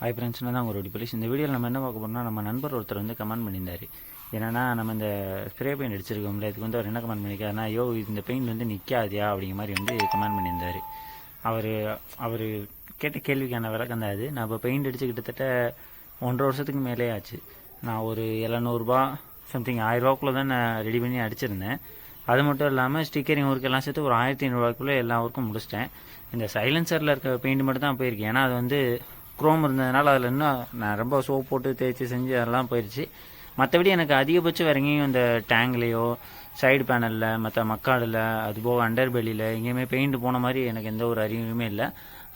Hi friends தான் ஒரு police. இந்த வீடியோவில் நம்ம என்ன பார்க்க போகிறோம்னா நம்ம நண்பர் ஒருத்தர் வந்து கமெண்ட் பண்ணியிருந்தாரு. என்னென்னா நம்ம இந்த ஸ்ப்ரே பெயிண்ட் அடிச்சிருக்கோம்ல இதுக்கு வந்து அவர் என்ன கமெண்ட் பண்ணியிருக்காருனா ஐயோ இந்த பெயிண்ட் வந்து நிற்காதியா அப்படிங்கிற மாதிரி வந்து கமெண்ட் பண்ணியிருந்தாரு. அவர் அவர் கேட்ட கேள்விக்கான விளக்கம் தான் அது. நான் இப்போ பெயிண்ட் அடிச்சு கிட்டத்தட்ட ஒன்றரை வருஷத்துக்கு மேலே ஆச்சு. நான் ஒரு எழுநூறுபா சம்திங் ஆயிரரூபாக்குள்ளே தான் நான் ரெடி பண்ணி அடிச்சிருந்தேன். அது மட்டும் இல்லாமல் ஸ்டிக்கரிங் ஒர்க் எல்லாம் சேர்த்து ஒரு ஆயிரத்தி ஐநூறுரூவாக்குள்ளே எல்லா ஒர்க்கும் முடிச்சிட்டேன். இந்த சைலன்சரில் இருக்க பெயிண்ட் மட்டும் தான் போயிருக்கேன் ஏன்னா அது வந்து குரோம் இருந்ததுனால அதில் இன்னும் நான் ரொம்ப சோப் போட்டு தேய்ச்சி செஞ்சு அதெல்லாம் போயிடுச்சு மற்றபடி எனக்கு அதிகபட்சம் வேற எங்கேயும் இந்த டேங்க்லேயோ சைடு பேனலில் மற்ற மக்காடில் அதுபோக அண்டர் பெல்லியில் எங்கேயுமே பெயிண்ட் போன மாதிரி எனக்கு எந்த ஒரு அறிவுமே இல்லை.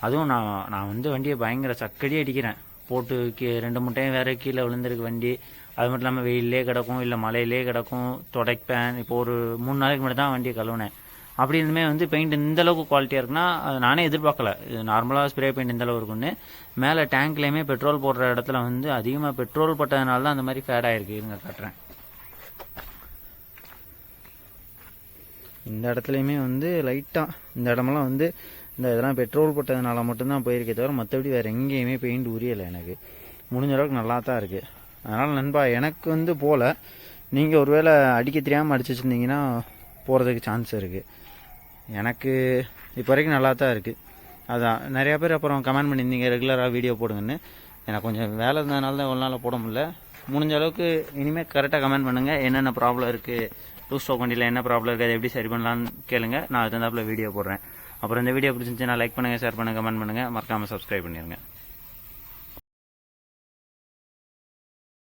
அதுவும் நான் நான் வந்து வண்டியை பயங்கர சக்கடி அடிக்கிறேன் போட்டு கீ ரெண்டு முட்டையும் வேற கீழே விழுந்திருக்கு வண்டி. அது மட்டும் இல்லாமல் வெயிலே கிடக்கும் இல்லை மழையிலே கிடக்கும் துடைப்பேன். இப்போ ஒரு மூணு நாளைக்கு மட்டும் தான் வண்டியை கழுவுனேன். அப்படி இருந்துமே வந்து பெயிண்ட் இந்த அளவுக்கு குவாலிட்டியாக இருக்குன்னா அது நானே எதிர்பார்க்கல. இது நார்மலாக ஸ்ப்ரே பெயிண்ட் இந்த அளவு இருக்குன்னு மேலே டேங்க்லேயுமே பெட்ரோல் போடுற இடத்துல வந்து அதிகமாக பெட்ரோல் பட்டதுனால தான் அந்த மாதிரி ஃபேட் ஆகிருக்கு இருங்க காட்டுறேன். இந்த இடத்துலையுமே வந்து லைட்டாக இந்த இடமெல்லாம் வந்து இந்த இதெல்லாம் பெட்ரோல் பட்டதுனால மட்டும்தான் போயிருக்கே தவிர மற்றபடி வேறு எங்கேயுமே பெயிண்ட் உரியலை எனக்கு. முடிஞ்ச அளவுக்கு நல்லா தான் இருக்குது அதனால் நண்பா எனக்கு வந்து போகல நீங்கள் ஒருவேளை அடிக்க தெரியாமல் அடிச்சு வச்சுருந்தீங்கன்னா போகிறதுக்கு சான்ஸ் இருக்குது எனக்கு இப்போ வரைக்கும் நல்லா தான் இருக்குது அதான் நிறையா பேர் அப்புறம் கமெண்ட் பண்ணியிருந்தீங்க ரெகுலராக வீடியோ போடுங்கன்னு. எனக்கு கொஞ்சம் வேலை இருந்ததுனால தான் ஒரு நாள் போட முடியல. முடிஞ்ச அளவுக்கு இனிமேல் கரெக்டாக கமெண்ட் பண்ணுங்கள் என்னென்ன ப்ராப்ளம் இருக்குது டூ ஸ்டோக் வண்டியில் என்ன ப்ராப்ளம் இருக்குது அதை எப்படி சரி பண்ணலான்னு கேளுங்க. நான் அது தந்தாப்புல வீடியோ போடுறேன். அப்புறம் இந்த வீடியோ பிடிச்சிருந்துச்சுன்னா லைக் பண்ணுங்கள் ஷேர் பண்ணுங்கள் கமெண்ட் பண்ணுங்கள் மறக்காமல் சப்ஸ்கிரைப் பண்ணிடுங்க